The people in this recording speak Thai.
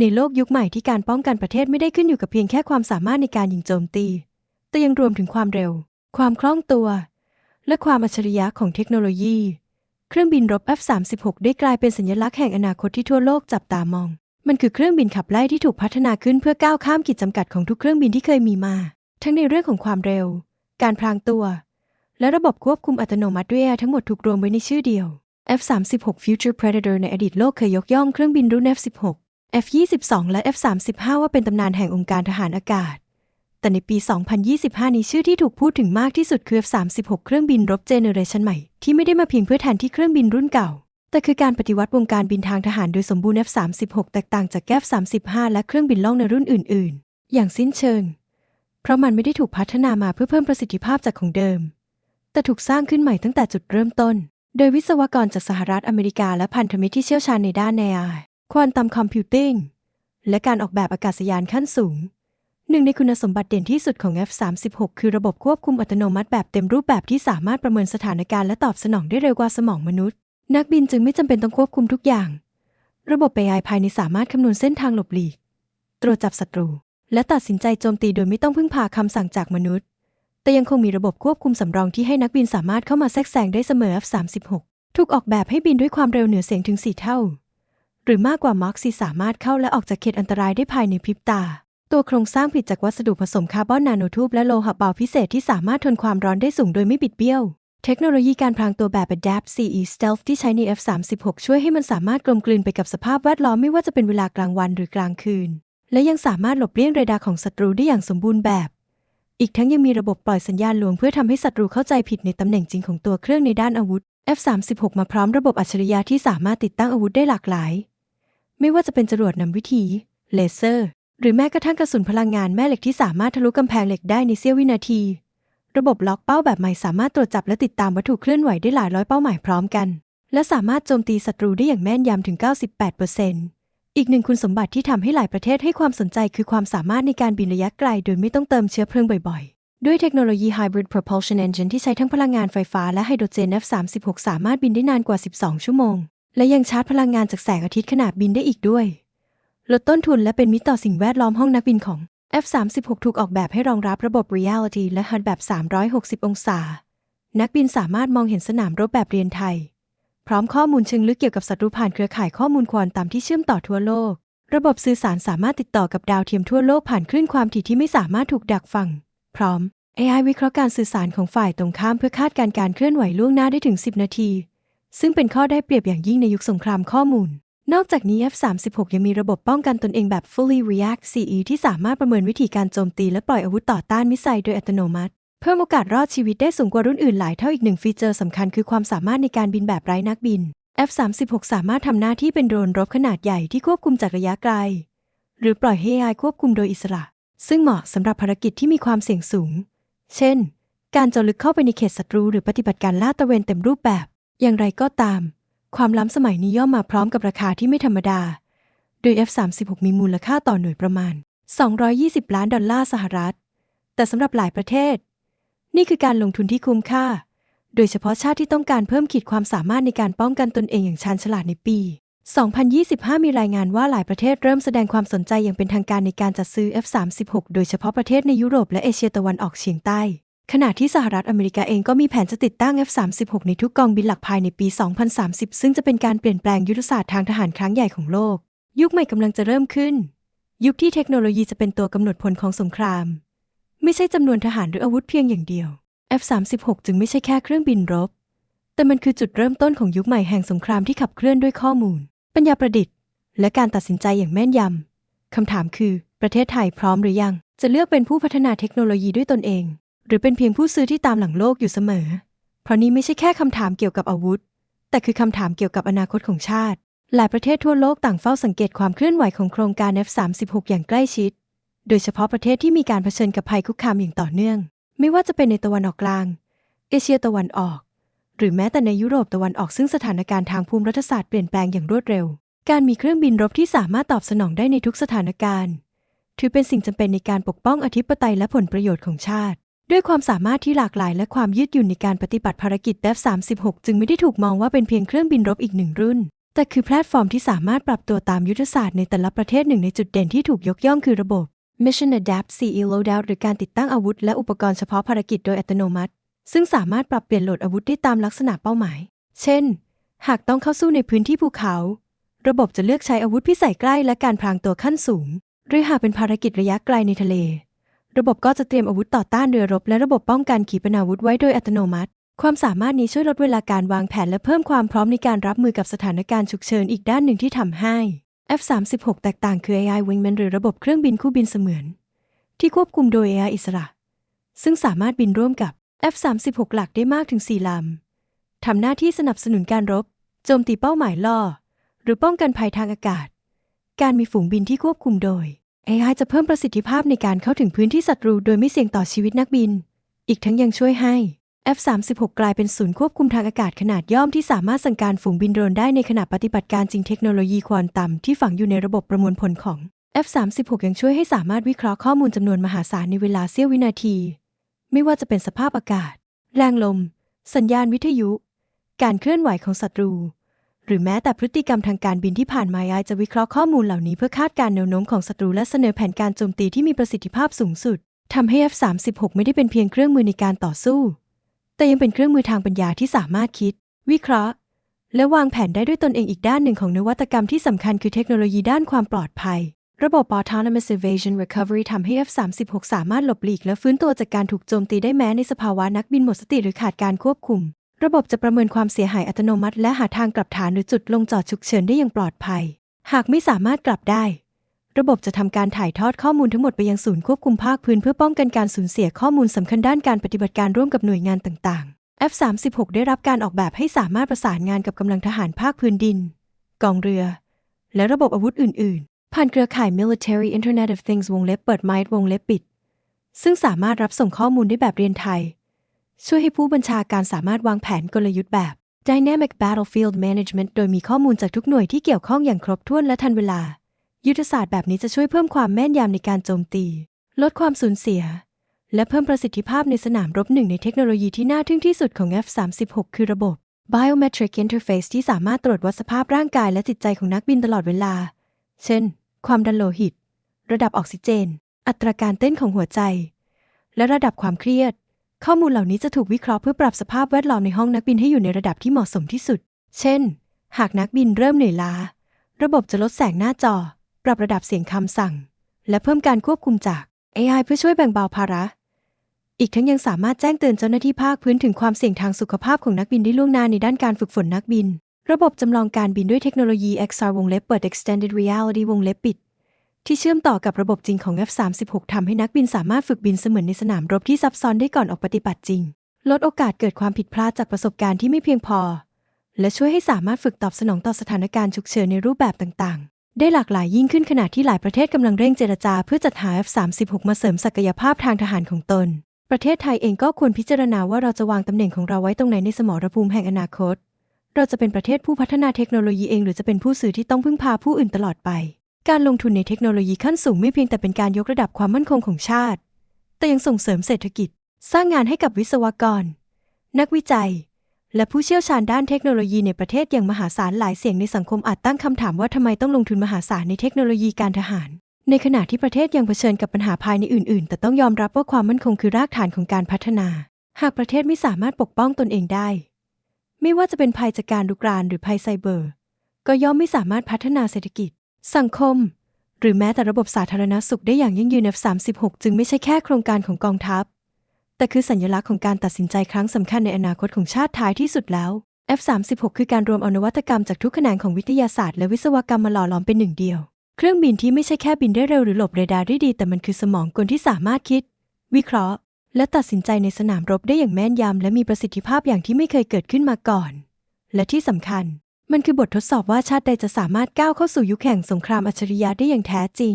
ในโลกยุคใหม่ที่การป้องกันประเทศไม่ได้ขึ้นอยู่กับเพียงแค่ความสามารถในการยิงโจมตี แต่ยังรวมถึงความเร็ว ความคล่องตัว และความอัจฉริยะของเทคโนโลยี เครื่องบินรบ F-36 ได้กลายเป็นสัญลักษณ์แห่งอนาคตที่ทั่วโลกจับตามอง มันคือเครื่องบินขับไล่ที่ถูกพัฒนาขึ้นเพื่อก้าวข้ามขีดจำกัดของทุกเครื่องบินที่เคยมีมา ทั้งในเรื่องของความเร็ว การพรางตัว และระบบควบคุมอัตโนมัติด้วยทั้งหมดถูกรวมไว้ในชื่อเดียว F-36 Future Predator ในอดีตโลกเคยยกย่องเครื่องบินรุ่น F-16 F-22 และ F-35 ว่าเป็นตำนานแห่งองค์การทหารอากาศ แต่ในปี 2025 นี้ชื่อที่ถูกพูดถึงมากที่สุดคือ F-36 เครื่องบินรบเจเนอเรชันใหม่ ที่ไม่ได้มาเพียงเพื่อแทนที่เครื่องบินรุ่นเก่า แต่คือการปฏิวัติวงการบินทางทหารโดยสมบูรณ์ F-36 แตกต่างจาก F-35 และเครื่องบินล่องในรุ่นอื่น ๆ อย่างสิ้นเชิง เพราะมันไม่ได้ถูกพัฒนามาเพื่อเพิ่มประสิทธิภาพจากของเดิม แต่ถูกสร้างขึ้นใหม่ตั้งแต่จุดเริ่มต้น โดยวิศวกรจากสหรัฐอเมริกาและพันธมิตรที่เชี่ยวชาญในด้าน AI ควอนตัมคอมพิวติ้งและการออกแบบอากาศยานขั้นสูง หนึ่งในคุณสมบัติเด่นที่สุดของ F-36 คือระบบควบคุมอัตโนมัติแบบเต็มรูปแบบที่สามารถประเมินสถานการณ์และตอบสนองได้เร็วกว่าสมองมนุษย์ นักบินจึงไม่จำเป็นต้องควบคุมทุกอย่าง ระบบ AI ภายในสามารถคำนวณเส้นทางหลบหลีก ตรวจจับศัตรู และตัดสินใจโจมตีโดยไม่ต้องพึ่งพาคำสั่งจากมนุษย์ แต่ยังคงมีระบบควบคุมสำรองที่ให้นักบินสามารถเข้ามาแทรกแซงได้เสมอ F-36 ถูกออกแบบให้บินด้วยความเร็วเหนือเสียงถึง4เท่า หรือมากกว่ามาร์คซีสามารถเข้าและออกจากเขตอันตรายได้ภายในพริบตา ตัวโครงสร้างผลิตจากวัสดุผสมคาร์บอนนาโนทูบและโลหะเบาพิเศษที่สามารถทนความร้อนได้สูงโดยไม่บิดเบี้ยว เทคโนโลยีการพรางตัวแบบ Adapt CE Stealth ที่ใช้ใน F36 ช่วยให้มันสามารถกลมกลืนไปกับสภาพแวดล้อมไม่ว่าจะเป็นเวลากลางวันหรือกลางคืน และยังสามารถหลบเลี่ยงเรดาร์ของศัตรูได้อย่างสมบูรณ์แบบ อีกทั้งยังมีระบบปล่อยสัญญาณลวงเพื่อทำให้ศัตรูเข้าใจผิดในตำแหน่งจริงของตัวเครื่องในด้านอาวุธ F36 มาพร้อมระบบอัจฉริยะที่สามารถติดตั้งอาวุธได้หลากหลาย ไม่ว่าจะเป็นจรวดนำวิถี เลเซอร์ หรือแม้กระทั่งกระสุนพลังงานแม่เหล็กที่สามารถทะลุกำแพงเหล็กได้ในเสี้ยววินาที ระบบล็อกเป้าแบบใหม่สามารถตรวจจับและติดตามวัตถุเคลื่อนไหวได้หลายร้อยเป้าหมายพร้อมกัน และสามารถโจมตีศัตรูได้อย่างแม่นยำถึง 98%อีกหนึ่งคุณสมบัติที่ทำให้หลายประเทศให้ความสนใจคือความสามารถในการบินระยะไกลโดยไม่ต้องเติมเชื้อเพลิงบ่อยๆ ด้วยเทคโนโลยี Hybrid Propulsion Engine ที่ใช้ทั้งพลังงานไฟฟ้าและไฮโดรเจน F36 สามารถบินได้นานกว่า 12 ชั่วโมง และยังชาร์จพลังงานจากแสงอาทิตย์ขณะบินได้อีกด้วย ลดต้นทุนและเป็นมิตรต่อสิ่งแวดล้อมห้องนักบินของ F36 ถูกออกแบบให้รองรับระบบ Reality และ HUD แบบ 360 องศา นักบินสามารถมองเห็นสนามรบแบบเรียนไทย พร้อมข้อมูลเชิงลึกเกี่ยวกับศัตรูผ่านเครือข่ายข้อมูลควอนตัมที่เชื่อมต่อทั่วโลก ระบบสื่อสารสามารถติดต่อกับดาวเทียมทั่วโลกผ่านคลื่นความถี่ที่ไม่สามารถถูกดักฟัง พร้อม AI วิเคราะห์การสื่อสารของฝ่ายตรงข้ามเพื่อคาดการณ์การเคลื่อนไหวล่วงหน้าได้ถึง 10 นาที ซึ่งเป็นข้อได้เปรียบอย่างยิ่งในยุคสงครามข้อมูล นอกจากนี้ F36 ยังมีระบบป้องกันตนเองแบบ Fully React CE ที่สามารถประเมินวิธีการโจมตีและปล่อยอาวุธต่อต้านมิสไซล์โดยอัตโนมัติ เพิ่มโอกาสรอดชีวิตได้สูงกว่ารุ่นอื่นหลายเท่าอีกหนึ่งฟีเจอร์สำคัญคือความสามารถในการบินแบบไร้นักบิน F36 สามารถทำหน้าที่เป็นโดรนรบขนาดใหญ่ที่ควบคุมจากระยะไกล หรือปล่อยให้ AI ควบคุมโดยอิสระ ซึ่งเหมาะสำหรับภารกิจที่มีความเสี่ยงสูง เช่น การเจาะลึกเข้าไปในเขตศัตรูหรือปฏิบัติการลาดตระเวนเต็มรูปแบบ อย่างไรก็ตาม ความล้ำสมัยนี้ย่อมมาพร้อมกับราคาที่ไม่ธรรมดา โดย F36 มีมูลค่าต่อหน่วยประมาณ 220 ล้านดอลลาร์สหรัฐ แต่สำหรับหลายประเทศ นี่คือการลงทุนที่คุ้มค่า โดยเฉพาะชาติที่ต้องการเพิ่มขีดความสามารถในการป้องกันตนเองอย่างชาญฉลาดในปี 2025 มีรายงานว่าหลายประเทศเริ่มแสดงความสนใจอย่างเป็นทางการในการจัดซื้อ F36 โดยเฉพาะประเทศในยุโรปและเอเชียตะวันออกเฉียงใต้ ขณะที่สหรัฐอเมริกาเองก็มีแผนจะติดตั้ง F36 ในทุกกองบินหลักภายในปี 2030 ซึ่งจะเป็นการเปลี่ยนแปลงยุทธศาสตร์ทางทหารครั้งใหญ่ของโลก ยุคใหม่กำลังจะเริ่มขึ้น ยุคที่เทคโนโลยีจะเป็นตัวกำหนดผลของสงคราม ไม่ใช่จำนวนทหารหรืออาวุธเพียงอย่างเดียว F36 จึงไม่ใช่แค่เครื่องบินรบ แต่มันคือจุดเริ่มต้นของยุคใหม่แห่งสงครามที่ขับเคลื่อนด้วยข้อมูล ปัญญาประดิษฐ์ และการตัดสินใจอย่างแม่นยำคำถามคือ ประเทศไทยพร้อมหรือยัง จะเลือกเป็นผู้พัฒนาเทคโนโลยีด้วยตนเอง หรือเป็นเพียงผู้ซื้อที่ตามหลังโลกอยู่เสมอ เพราะนี้ไม่ใช่แค่คำถามเกี่ยวกับอาวุธ แต่คือคำถามเกี่ยวกับอนาคตของชาติ หลายประเทศทั่วโลกต่างเฝ้าสังเกตความเคลื่อนไหวของโครงการ F36 อย่างใกล้ชิด โดยเฉพาะประเทศที่มีการเผชิญกับภัยคุกคามอย่างต่อเนื่อง ไม่ว่าจะเป็นในตะวันออกกลาง เอเชียตะวันออก หรือแม้แต่ในยุโรปตะวันออกซึ่งสถานการณ์ทางภูมิรัฐศาสตร์เปลี่ยนแปลงอย่างรวดเร็ว การมีเครื่องบินรบที่สามารถตอบสนองได้ในทุกสถานการณ์ ถือเป็นสิ่งจำเป็นในการปกป้องอธิปไตยและผลประโยชน์ของชาติ ด้วยความสามารถที่หลากหลาย และความยืดหยุ่นในการปฏิบัติภารกิจ F36 จึงไม่ได้ถูกมองว่าเป็นเพียงเครื่องบินรบอีกหนึ่งรุ่น แต่คือแพลตฟอร์มที่สามารถปรับตัวตามยุทธศาสตร์ในแต่ละประเทศหนึ่งในจุดเด่นที่ถูกยกย่องคือระบบ Mission Adapt CE Loadout หรือการติดตั้งอาวุธ และอุปกรณ์เฉพาะภารกิจโดยอัตโนมัติ ซึ่งสามารถปรับเปลี่ยนโหลดอาวุธได้ตามลักษณะเป้าหมาย เช่น หากต้องเข้าสู้ในพื้นที่ภูเขา ระบบจะเลือกใช้อาวุธพิสัยใกล้และการพรางตัวขั้นสูง หรือหากเป็นภารกิจระยะไกลในทะเล ระบบก็จะเตรียมอาวุธต่อต้านเรือรบ และระบบป้องกันขีปนาวุธไว้โดยอัตโนมัติ ความสามารถนี้ช่วยลดเวลาการวางแผนและเพิ่มความพร้อมในการรับมือกับสถานการณ์ฉุกเฉินอีกด้านหนึ่งที่ทำให้ F36 แตกต่างคือ AI Wingman หรือระบบเครื่องบินคู่บินเสมือน ที่ควบคุมโดย AI อิสระ ซึ่งสามารถบินร่วมกับ F36 หลักได้มากถึง 4 ลำ ทำหน้าที่สนับสนุนการรบ โจมตีเป้าหมายล่อ หรือป้องกันภัยทางอากาศ การมีฝูงบินที่ควบคุมโดย AI จะเพิ่มประสิทธิภาพในการเข้าถึงพื้นที่ศัตรู โดยไม่เสี่ยงต่อชีวิตนักบิน อีกทั้งยังช่วยให้ F36 กลายเป็นศูนย์ควบคุมทางอากาศขนาดย่อมที่สามารถสั่งการฝูงบินโดรนได้ในขณะปฏิบัติการจริงเทคโนโลยีควอนตัมที่ฝังอยู่ในระบบประมวลผลของ F36 ยังช่วยให้สามารถวิเคราะห์ข้อมูลจำนวนมหาศาลในเวลาเสี้ยววินาที ไม่ว่าจะเป็นสภาพอากาศ แรงลม สัญญาณวิทยุ การเคลื่อนไหวของศัตรู หรือแม้แต่พฤติกรรมทางการบินที่ผ่านมา AI จะวิเคราะห์ข้อมูลเหล่านี้เพื่อคาดการณ์แนวโน้มของศัตรูและเสนอแผนการโจมตีที่มีประสิทธิภาพสูงสุดทำให้ F36 ไม่ได้เป็นเพียงเครื่องมือในการต่อสู้ แต่ยังเป็นเครื่องมือทางปัญญาที่สามารถคิด วิเคราะห์ และวางแผนได้ด้วยตนเองอีกด้านหนึ่งของนวัตกรรมที่สำคัญคือเทคโนโลยีด้านความปลอดภัย ระบบ Autonomous Evasion Recovery ทำให้ F36 สามารถหลบหลีกและฟื้นตัวจากการถูกโจมตีได้แม้ในสภาวะนักบินหมดสติหรือขาดการควบคุม ระบบจะประเมินความเสียหายอัตโนมัติ และหาทางกลับฐานหรือจุดลงจอดฉุกเฉินได้อย่างปลอดภัย หากไม่สามารถกลับได้ ระบบจะทำการถ่ายทอดข้อมูลทั้งหมดไปยังศูนย์ควบคุมภาคพื้นเพื่อป้องกันการสูญเสียข้อมูลสำคัญด้านการปฏิบัติการร่วมกับหน่วยงานต่าง ๆ F36 ได้รับการออกแบบให้สามารถประสานงานกับกำลังทหารภาคพื้นดิน กองเรือ และระบบอาวุธอื่น ๆ ผ่านเครือข่าย Military Internet of Things วงเล็บเปิดไม้วงเล็บปิด ซึ่งสามารถรับส่งข้อมูลได้แบบเรียนไทย ช่วยให้ผู้บัญชาการสามารถวางแผนกลยุทธ์แบบ Dynamic Battlefield Management โดยมีข้อมูลจากทุกหน่วยที่เกี่ยวข้องอย่างครบถ้วนและทันเวลา ยุทธศาสตร์แบบนี้จะช่วยเพิ่มความแม่นยำในการโจมตี ลดความสูญเสีย และเพิ่มประสิทธิภาพในสนามรบหนึ่งในเทคโนโลยีที่น่าทึ่งที่สุดของ F36 คือระบบ Biometric Interface ที่สามารถตรวจวัดสภาพร่างกายและจิตใจของนักบินตลอดเวลา เช่น ความดันโลหิต ระดับออกซิเจน อัตราการเต้นของหัวใจ และระดับความเครียด ข้อมูลเหล่านี้จะถูกวิเคราะห์เพื่อปรับสภาพแวดล้อมในห้องนักบินให้อยู่ในระดับที่เหมาะสมที่สุด เช่น หากนักบินเริ่มเหนื่อยล้า ระบบจะลดแสงหน้าจอ ปรับระดับเสียงคำสั่ง และเพิ่มการควบคุมจาก AI เพื่อช่วยแบ่งเบาภาระ อีกทั้งยังสามารถแจ้งเตือนเจ้าหน้าที่ภาคพื้นถึงความเสี่ยงทางสุขภาพของนักบินได้ล่วงหน้าในด้านการฝึกฝนนักบิน ระบบจำลองการบินด้วยเทคโนโลยี XR วงเล็บเปิด Extended Reality วงเล็บปิด ที่เชื่อมต่อกับระบบจริงของ F36 ทำให้นักบินสามารถฝึกบินเสมือนในสนามรบที่ซับซ้อนได้ก่อนออกปฏิบัติจริง ลดโอกาสเกิดความผิดพลาดจากประสบการณ์ที่ไม่เพียงพอ และช่วยให้สามารถฝึกตอบสนองต่อสถานการณ์ฉุกเฉินในรูปแบบต่างๆ ได้หลากหลายยิ่งขึ้นขณะที่หลายประเทศกำลังเร่งเจรจาเพื่อจัดหา F36 มาเสริมศักยภาพทางทหารของตน ประเทศไทยเองก็ควรพิจารณาว่าเราจะวางตำแหน่งของเราไว้ตรงไหนในสมรภูมิแห่งอนาคต เราจะเป็นประเทศผู้พัฒนาเทคโนโลยีเอง หรือจะเป็นผู้สื่อที่ต้องพึ่งพาผู้อื่นตลอดไป การลงทุนในเทคโนโลยีขั้นสูงไม่เพียงแต่เป็นการยกระดับความมั่นคงของชาติ แต่ยังส่งเสริมเศรษฐกิจ สร้างงานให้กับวิศวกร นักวิจัย และผู้เชี่ยวชาญด้านเทคโนโลยีในประเทศอย่างมหาศาลหลายเสียงในสังคมอาจตั้งคำถามว่าทำไมต้องลงทุนมหาศาลในเทคโนโลยีการทหาร ในขณะที่ประเทศยังเผชิญกับปัญหาภายในอื่น ๆ แต่ต้องยอมรับว่าความมั่นคงคือรากฐานของการพัฒนา หากประเทศไม่สามารถปกป้องตนเองได้ ไม่ว่าจะเป็นภัยจากการลุกรานหรือภัยไซเบอร์ ก็ย่อมไม่สามารถพัฒนาเศรษฐกิจ สังคม หรือแม้แต่ระบบสาธารณสุขได้อย่างยั่งยืน F36 จึงไม่ใช่แค่โครงการของกองทัพ แต่คือสัญลักษณ์ของการตัดสินใจครั้งสำคัญในอนาคตของชาติท้ายที่สุดแล้ว F36 คือการรวมเอานวัตกรรมจากทุกแขนงของวิทยาศาสตร์และวิศวกรรมมาหล่อหลอมเป็นหนึ่งเดียว เครื่องบินที่ไม่ใช่แค่บินได้เร็วหรือหลบเรดาร์ได้ดี แต่มันคือสมองกลที่สามารถคิด วิเคราะห์ และตัดสินใจในสนามรบได้อย่างแม่นยำและมีประสิทธิภาพอย่างที่ไม่เคยเกิดขึ้นมาก่อน และที่สำคัญ มันคือบททดสอบว่าชาติใดจะสามารถก้าวเข้าสู่ยุคแห่งสงครามอัจฉริยะได้อย่างแท้จริง